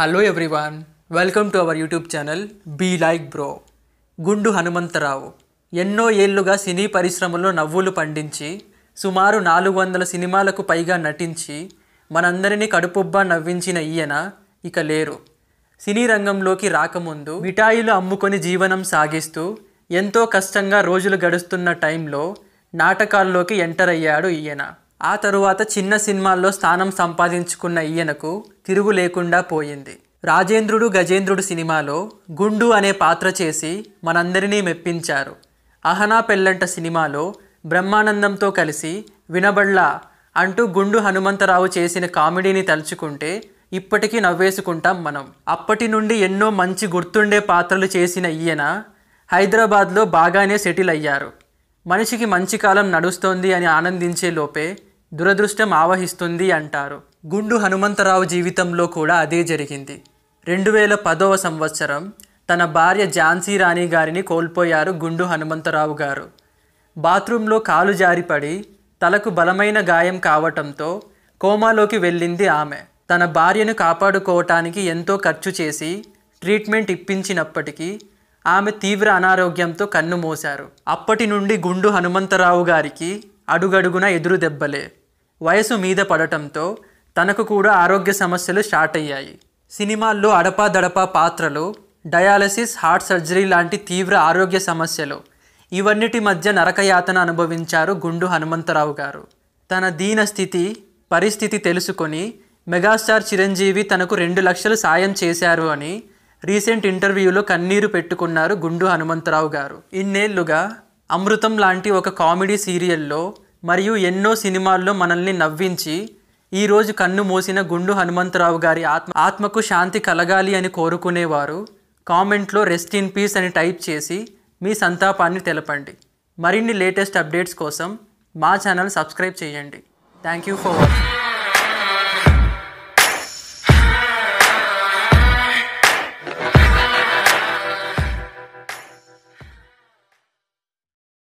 Hello everyone welcome to our YouTube channel be like bro Gundu Hanumantharao ఎన్నో ఏళ్ళుగా సినీ పరిశ్రమలో నవ్వులు పండించి సుమారు నాలుగు వందల సినిమాలకు పైగా నటించి మనందరినీ కడుపుబ్బా నవ్వించిన ఈయన ఇక లేరు. సినీ రంగంలోకి రాకముందు మిఠాయిలు అమ్ముకొని జీవనం సాగిస్తూ ఎంతో కష్టంగా రోజులు గడుస్తున్న టైంలో నాటకాల్లోకి ఎంటర్ అయ్యాడు ఈయన. ఆ తరువాత చిన్న సినిమాల్లో స్థానం సంపాదించుకున్న ఈయనకు తిరుగు లేకుండా పోయింది. రాజేంద్రుడు గజేంద్రుడు సినిమాలో గుండు అనే పాత్ర చేసి మనందరినీ మెప్పించారు. అహనా పెళ్ళంట సినిమాలో బ్రహ్మానందంతో కలిసి వినబడ్లా అంటూ గుండు హనుమంతరావు చేసిన కామెడీని తలుచుకుంటే ఇప్పటికీ నవ్వేసుకుంటాం మనం. అప్పటి నుండి ఎన్నో మంచి గుర్తుండే పాత్రలు చేసిన ఈయన హైదరాబాద్లో బాగానే సెటిల్ అయ్యారు. మనిషికి మంచి కాలం నడుస్తోంది అని ఆనందించే లోపే దురదృష్టం ఆవహిస్తుంది అంటారు. గుండు హనుమంతరావు జీవితంలో కూడా అదే జరిగింది. రెండు వేల పదవ సంవత్సరం తన భార్య ఝాన్సీ రాణి గారిని కోల్పోయారు గుండు హనుమంతరావు గారు. బాత్రూంలో కాలు జారిపడి తలకు బలమైన గాయం కావటంతో కోమాలోకి వెళ్ళింది ఆమె. తన భార్యను కాపాడుకోవటానికి ఎంతో ఖర్చు చేసి ట్రీట్మెంట్ ఇప్పించినప్పటికీ ఆమె తీవ్ర అనారోగ్యంతో కన్ను మోశారు. అప్పటి నుండి గుండు హనుమంతరావు గారికి అడుగడుగున ఎదురు దెబ్బలే. వయసు మీద పడటంతో తనకు కూడా ఆరోగ్య సమస్యలు స్టార్ట్ అయ్యాయి. సినిమాల్లో అడపాదడపా పాత్రలు డయాలసిస్ హార్ట్ సర్జరీ లాంటి తీవ్ర ఆరోగ్య సమస్యలు. ఇవన్నిటి మధ్య నరకయాతన అనుభవించారు గుండు హనుమంతరావు గారు. తన దీన స్థితి పరిస్థితి తెలుసుకొని మెగాస్టార్ చిరంజీవి తనకు రెండు లక్షలు సాయం చేశారు అని రీసెంట్ ఇంటర్వ్యూలో కన్నీరు పెట్టుకున్నారు గుండు హనుమంతరావు గారు. ఇన్నేళ్ళుగా అమృతం లాంటి ఒక కామెడీ సీరియల్లో మరియు ఎన్నో సినిమాల్లో మనల్ని నవ్వించి ఈరోజు కన్ను మూసిన గుండు హనుమంతరావు గారి ఆత్మ ఆత్మకు శాంతి కలగాలి అని కోరుకునేవారు. కామెంట్లో రెస్ట్ ఇన్ పీస్ అని టైప్ చేసి మీ సంతాపాన్ని తెలపండి. మరిన్ని లేటెస్ట్ అప్డేట్స్ కోసం మా ఛానల్ సబ్స్క్రైబ్ చేయండి. Thank you for watching.